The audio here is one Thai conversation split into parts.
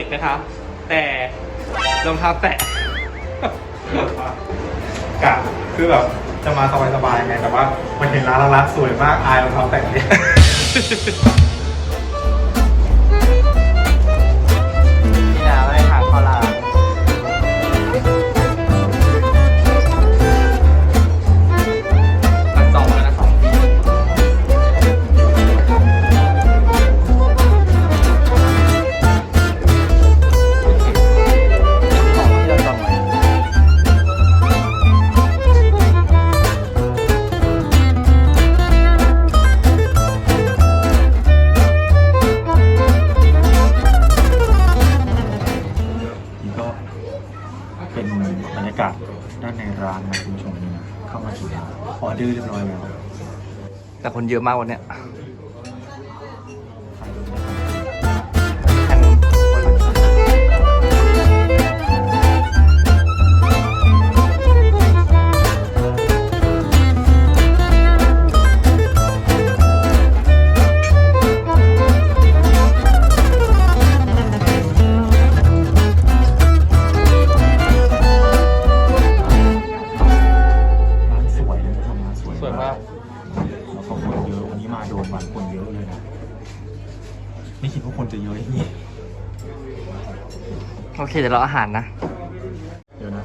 เล็กนะคะ แต่รองเท้าแตะกะคือแบบจะมาสบายๆไงแต่ว่ามันเห็นร้านร้านสวยมากอายรองเท้าแตะเนี่ย แต่คนเยอะมากวันเนี้ยร้านสวยนะคุณผู้ชมนะสวยสวยมาก วันนี้มาโดนวันคนเยอะเลยนะ ไม่คิดว่าคนจะเยอะอย่างนี้โอเคเดี๋ยวเราอาหารนะ เดี๋ยวนะ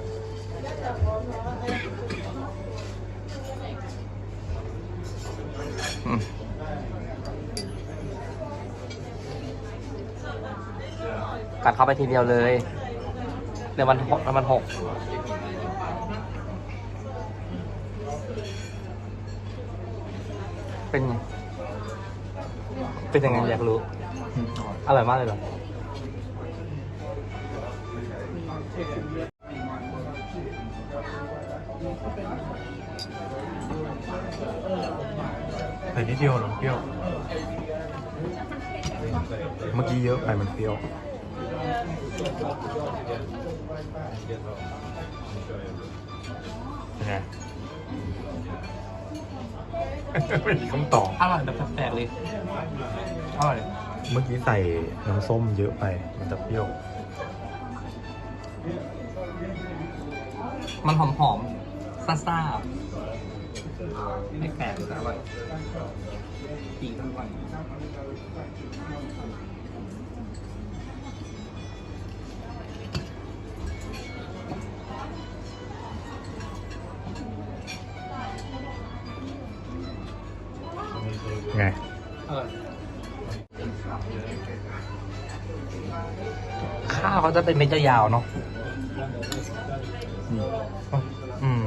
อืมกัดเข้าไปทีเดียวเลยเดี๋ยวมันหกเดี๋ยวมันหกเป็นไง เป็นยังไงอยากรู้อืมอร่อยอร่อยมากเลยเหรอใส่นิดเดียวเหรอเปรี้ยว เมื่อกี้เยอะไปมันเปรี้ยว เป็นไง ไม่มีคำตอบ อร่อยแบบแปลกๆเลย อร่อยเมื่อกี้ใส่น้ำส้มเยอะไป มันจะเปรี้ยว มันหอมๆ ซ่าๆ ไม่แปลกแต่อร่อยปีทั้งวัน เขาจะเป็นเม็ดยาวๆเนาะอืม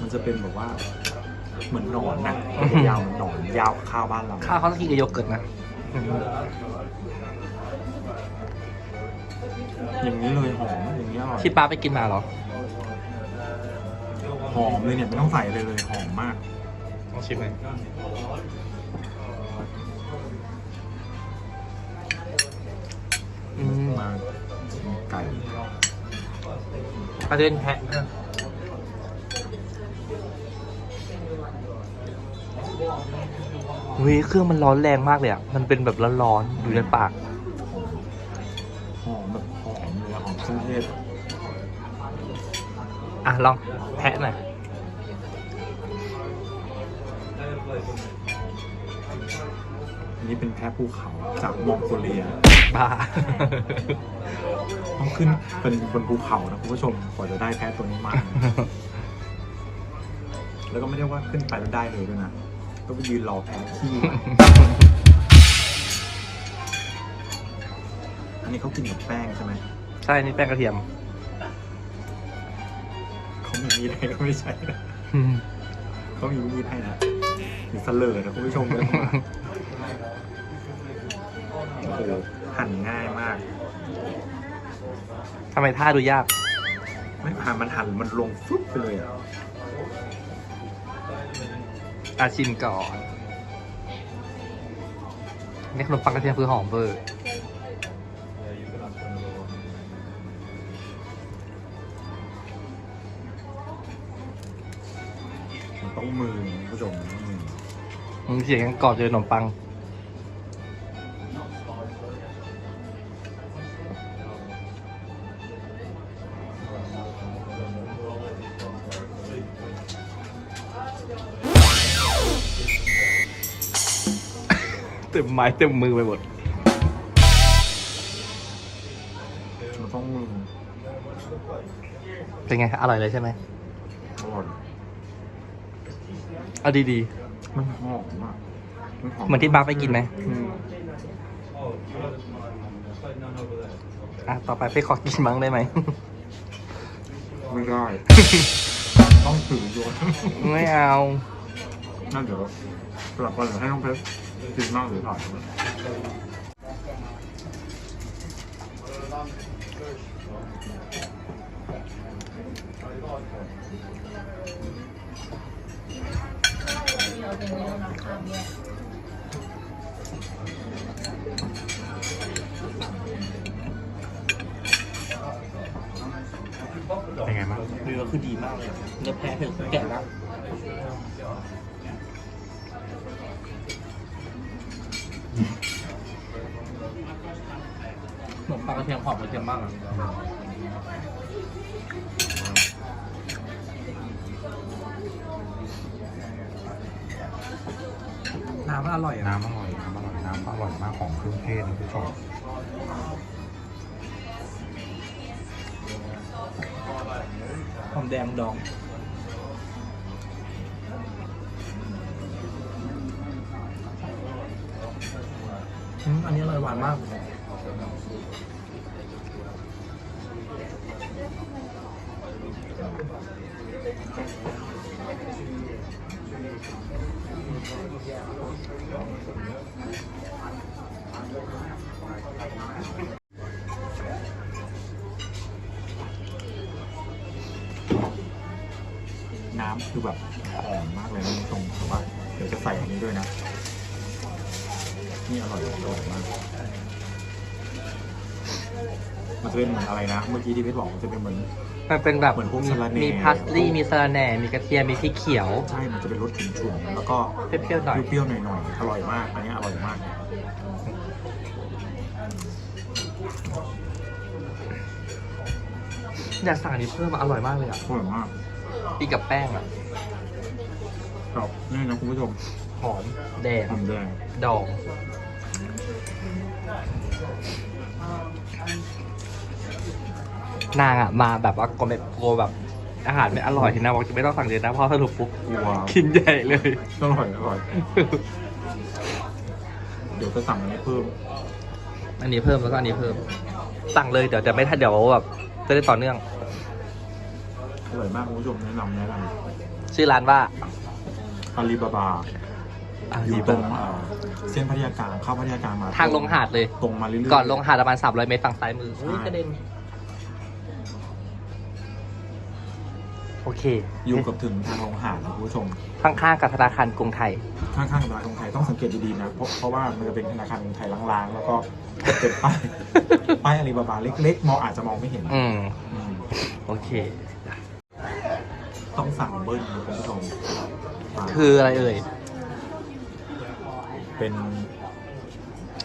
มันจะเป็นแบบว่า เหมือนหนอนนะอืม ยาวเหมือนหนอนยาวกว่าข้าวบ้านเราข้าวเขาจะกินกับโยเกิร์ตนะอย่างนี้เลยหอมอย่างนี้อร่อยที่ป้าไปกินมาเหรอหอมเลยเนี่ยไม่ต้องใส่เลยเลยหอมมาก ลองชิมเลยอืม มาไก่อาจจะเป็นแพะนะเฮ้ยเครื่องมันร้อนแรงมากเลยอะ มันเป็นแบบร้อนๆอยู่ในปาก หอมแบบหอมเลยอะหอมเครื่องเทศอะ ลองแพะหน่อย อันนี้เป็นแพะภูเขาจากมองโกเลียบ้า ต้องขึ้นเป็นบนภูเขานะคุณผู้ชมกว่าจะได้แพะตัวนี้มา แล้วก็ไม่ได้ว่าขึ้นไปแล้วได้เลยด้วยนะต้องไปยืนรอแพะขี้อันนี้เขากินกับแป้งใช่ไหมใช่นี่แป้งกระเทียมเขามีมีดให้ก็ไม่ใช่นะอืมเขามีมีดให้นะหรือเสลอนะคุณผู้ชมเลยมา โอ้โหหั่นง่ายมาก ทำไมท่าดูยาก ไม่ผ่านมันหั่นมันลงฟึบไปเลยอะอาชิมก่อนนี่ขนมปังกระเทียมคือหอมเบอร์มันต้องมือคุณผู้ชมต้องมือ มึงเสียงยังกรอบเจอขนมปัง ไม้เต็มมือไปหมด มันต้องมือเป็นไงคะอร่อยเลยใช่ไหมอร่อยเอาดีมันหอมมากมันหอๆเหมือนที่บักไปกินไหมอืมอะ ต่อไปไปขอกินมั้งได้ไหม ไม่ได้ ต้องถือด้วยไม่เอา นั่นเดี๋ยวกลับมาเดี๋ยวให้น้องเพชร กินมากหรือถ่ายเป็นไงบ้างเนื้อคือดีมากเลยเนื้อแพ้ถึงแกะแล้ว ขนมปังกระเทียมหอมกระเทียมมากอะน้ำมันอร่อยอะน้ำอร่อยน้ำอร่อยน้ำอร่อยมากของเครื่องเทศนะผู้ชมหอมแดงดอง อืมอันนี้อร่อยหวานมาก น้ำคือแบบหอมมากเลยนะคุณผู้ชมแต่ว่าเดี๋ยวจะใส่อันนี้ด้วยนะ นี่อร่อยอร่อยมาก มันจะเป็นเหมือนอะไรนะ เมื่อกี้ที่เพชรบอกมันจะเป็นเหมือน มันเป็นแบบเหมือนพวกมีสะระแหน่ มีพาสลีย์มีสะระแหน่ มีกระเทียม มีพริกเขียว ใช่ มันจะเป็นรสฉุนๆแล้วก็เปรี้ยวๆหน่อย เปรี้ยวๆหน่อยๆ อร่อยมาก อันนี้อร่อยมาก อยากสั่งอันนี้เพิ่มมาอร่อยมากเลยอะอร่อยมากอีกกับแป้งอะครับนี่นะคุณผู้ชมหอมแดงหอมแดงดอง นางอะมาแบบว่ากลมแบบโกลัวแบบอาหารไม่อร่อยที่นะบอกจะไม่ต้องสั่งเลยนะเพราะสรุปปุ๊บกลัวกินใหญ่เลย อร่อยอร่อย เดี๋ยวจะสั่งอันนี้เพิ่ม อันนี้เพิ่มแล้วก็อันนี้เพิ่ม สั่งเลยเดี๋ยวจะไม่ทันเดี๋ยวแบบจะได้ต่อเนื่อง อร่อยมากคุณผู้ชมแนะนำแนะนชื่อร้านว่าำอาลีบาบา อาอยู่ลีตรบางบาเอ่อเส้นพัทยากลางเข้าพัทยากลางมาทางลงหาดเลย ตรงมาเรื่อยๆ ก่อนลงหาดประมาณ 300 เมตรฝั่งซ้ายมืออุ้ยใช่กระเด็นโอเคอยู่กับถึงทางลงหาดนะคุณผู้ชม ข้างๆกับธนาคารกรุงไทย ข้างๆกับธนาคารกรุงไทยต้องสังเกตดีๆนะเพราะเพราะว่ามันจะเป็นธนาคารกรุงไทยล้างๆ แล้วก็เป็นป้ายป้ายอาลีบาบาเล็กๆมองอาจจะมองไม่เห็นอืม อืมโอเค ต้องสั่งเบิ้ลนะคุณผู้ชมมาคืออะไรเอ่ย เป็น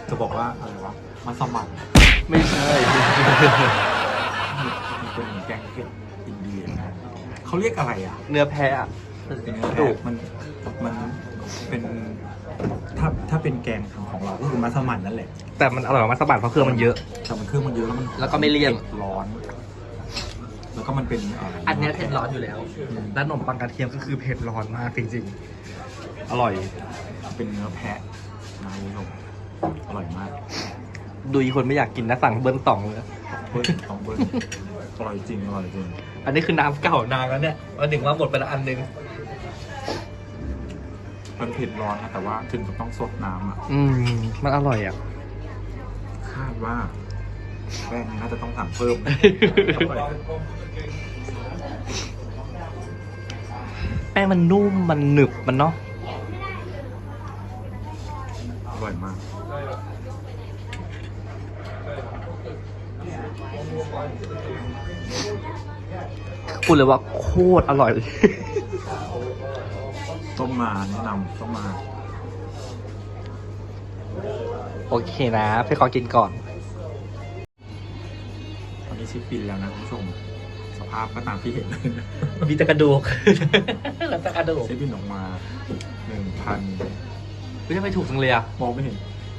จะบอกว่าอะไรวะมัสมั่นไม่ใช่ มันเป็นแกงเผ็ดอินเดียนะเขาเรียกอะไรอะเนื้อแพะอะ เป็นเนื้อแพะมันมันเป็นถ้าถ้าเป็นแกงของเราก็คือมัสมั่นนั่นแหละแต่มันอร่อยกว่ามัสมั่นเพราะเครื่องมันเยอะ แต่มันเครื่องมันเยอะแล้วมันแล้วก็ไม่เลี่ยน ผ็ดร้อน แล้วก็มันเป็นเอันเนี้ยเผ็ดร้อนอยู่แล้ว แล้วขนมปังกระเทียมก็คือเผ็ดร้อนมากจริงๆ อร่อย เป็นเนื้อแพะ นะคุณผู้ชมอร่อยมากดูอีกคนไม่อยากกินนะสั่งเบิ้ลสองเลยเบิ้ลสองเบิ้ลอร่อยจริงอร่อยจริงอันนี้คือน้ำเก่านางแล้วเนี่ยวันหนึ่งว่าหมดไปแล้วอันหนึงมันเผ็ดร้อนนะแต่ว่าถึงกับต้องสดน้ำอะ อืม มันอร่อยอะ คาดว่าแป้งน่าจะต้องสั่งเพิ่ม แป้งมันนุ่มมันหนึบมันเนาะ ร่อยมากพูดเลยว่าโคตรอร่อย ต้มมาแนะนำต้มมา โอเคนะพี่ขอกินก่อน ตอนนี้ชิปปินแล้วนะคุณผู้ชม สภาพก็ตามที่เห็นเลยนะมีแต่กระดูกแล้วแต่กระดูกชิปปินออกมาหนึ่งพัน ไม่ใช่ไม่ถูกจังเลยอะมองไม่เห็น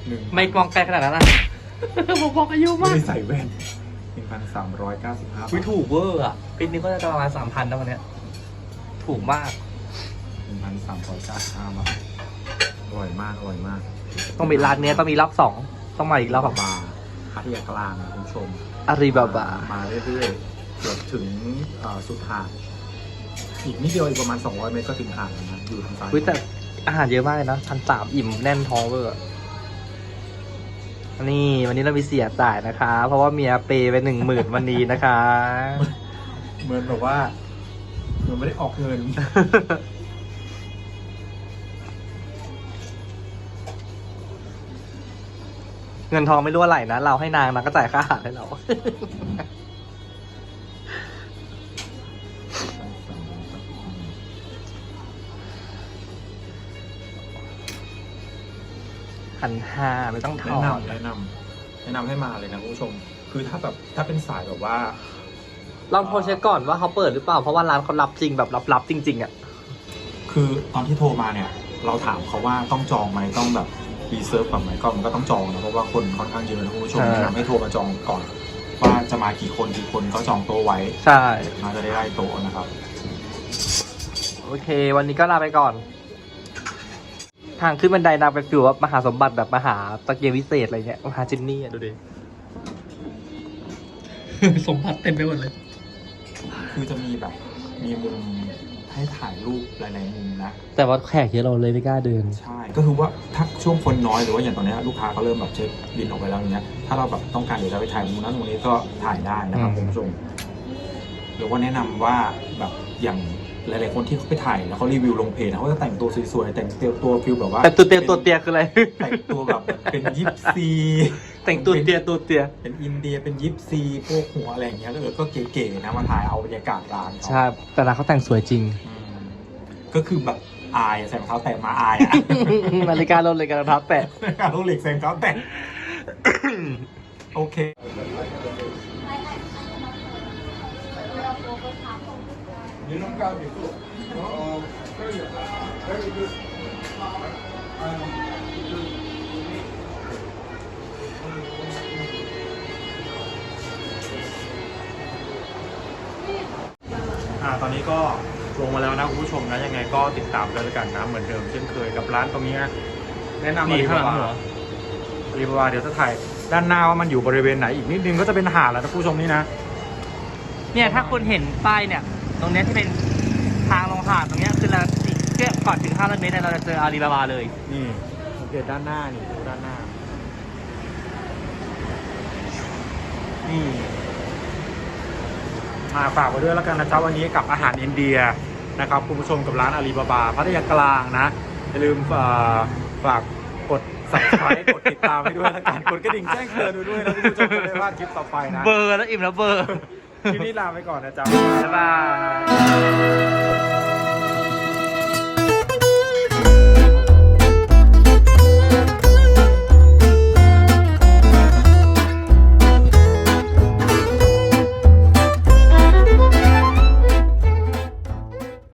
หนึ่งไม่มองไกลขนาดนั้นนะผมบอกอายุไม่มากได้ใส่แว่นหนึ่งพันสามร้อยเก้าสิบห้า วิถูกเวอร์อะปีนี้ก็จะประมาณสามพันนะวันเนี้ยถูกมาก หนึ่งพันสามร้อยเก้าสิบห้าบาทอร่อยมาก อร่อยมากต้องมีร้านเนี้ยต้องมีรอบสองต้องมาอีกรอบแบบบาร์พัทยากลางนะคุณผู้ชม อารีบาบา มาเรื่อยๆเกือบถึงเอ่อสุดหาดอีกนิดเดียวอีกประมาณ 200 เมตรก็ถึงหาดแล้วนะอยู่ทางซ้าย วิแต่ อาหารเยอะมากเลยนะพันสามอิ่มแน่นท้องเวอร์นี่วันนี้เรามีเสียจ่ายนะคะ เพราะว่าเมียเปย์ไปหนึ่งหมื่นวันนี้นะคะ เหมือนแบบว่าเหมือนไม่ได้ออกเงิน เงินทองไม่รั่วไหลนะ เราให้นางนางก็จ่ายค่าอาหารให้เรา พันห้าไม่ต้องถแนะอนำแนะนำแนะนำให้มาเลยนะคุณผู้ชม คือถ้าแบบถ้าเป็นสายแบบว่า ลองโทรเช็คก่อนว่าเขาเปิดหรือเปล่า เพราะว่าร้านเขารับจริงแบบรับๆจริง ๆอะ คือตอนที่โทรมาเนี่ย เราถามเขาว่าต้องจองไหมต้องแบบรีเซิร์ฟก่อนไหมก็มันก็ต้องจองนะเพราะว่าคนค่อนข้างเยอะนะคุณผู้ชมใช่ แนะนำให้โทรมาจองก่อน ว่าจะมากี่คนกี่คนก็จองโต๊ะไว้ใช่ มาจะได้ได้โต๊ะนะครับ โอเค วันนี้ก็ลาไปก่อน ทางขึ้นบันไดนางเป็นฟิวว่ามหาสมบัติแบบมหาตะเกียงวิเศษอะไรเงี้ยมหาจินนี่อะดูดิสมบัติเต็มไปหมดเลย คือจะมีแบบ มีมุมให้ถ่ายรูปหลายๆมุมนะแต่ว่าแขกเยอะเราเลยไม่กล้าเดิน ใช่ก็คือว่าถ้าช่วงคนน้อยหรือว่าอย่างตอนเนี้ยลูกค้าเขาเริ่มแบบเช็คบินออกไปแล้วอย่างเงี้ยถ้าเราแบบต้องการอยากจะไปถ่ายมุมนั้นมุมนี้ก็ถ่ายได้นะครับอืม คุณผู้ชมหรือว่าแนะนำว่าแบบอย่าง หลายๆคนที่เขาไปถ่ายแล้วเขารีวิวลงเพจนะเขาจะแต่งตัวสวยๆแต่งตัวตัวฟิลแบบว่าแต่ตัวเตียตัวเตียคืออะไร แต่งตัวแบบเป็นยิปซีแต่งตัวเตียตัวเตีย เป็นอินเดียเป็นยิปซีพวกหัวอะไรอย่างเงี้ยก็เออก็เก๋ๆนะมาถ่ายเอาบรรยากาศร้านเขาใช่แต่ร้านเขาแต่งสวยจริง อืมก็คือแบบอายอะใส่รองเท้าแตะมาอายอะ นาฬิกาลดเลยกันรองเท้าแตะการโรเล็กใส่รองเท้าแตะโอเคอ่าตอนนี้ก็ลงมาแล้วนะคุณผู้ชมนะยังไงก็ติดตามกันแล้วกันนะเหมือนเดิมเช่นเคยกับร้านตรงนี้นะแนะนำนี่อาลีข้างหลับางเหรบาออาลีบาบาเดี๋ยวจะถ่ายด้านหน้าว่ามันอยู่บริเวณไหนอีกนิดนึงก็จะเป็นหาดแล้วนะคุณผู้ชมนี่นะ เนี่ยถ้าคุณเห็นป้ายเนี่ย ตรงเนี้ยที่เป็นทางลงหาดตรงเนี้ยคือเราแค่ก่อนถึง500เมตรเนี่ยเราจะเจออาลีบาบาเลย นี่สังเกตด้านหน้านี่ดูด้านหน้า นี่มาฝากไว้ด้วยแล้วกันนะจ๊ะวันนี้กับอาหารอินเดียนะครับคุณผู้ชมกับร้านอาลีบาบาพัทยากลางนะ อย่าลืมเอ่อฝากกด subscribe กดติดตามให้ด้วยแล้วกันกดกระดิ่งแจ้งเตือนด้วยนะคุณผู้ชมจะได้ไม่พลาดคลิปต่อไปนะ เบอร์แล้วอิ่มแล้วเบอร์ คลิปนี้ลาไปก่อนนะจ๊ะบ๊ายบาย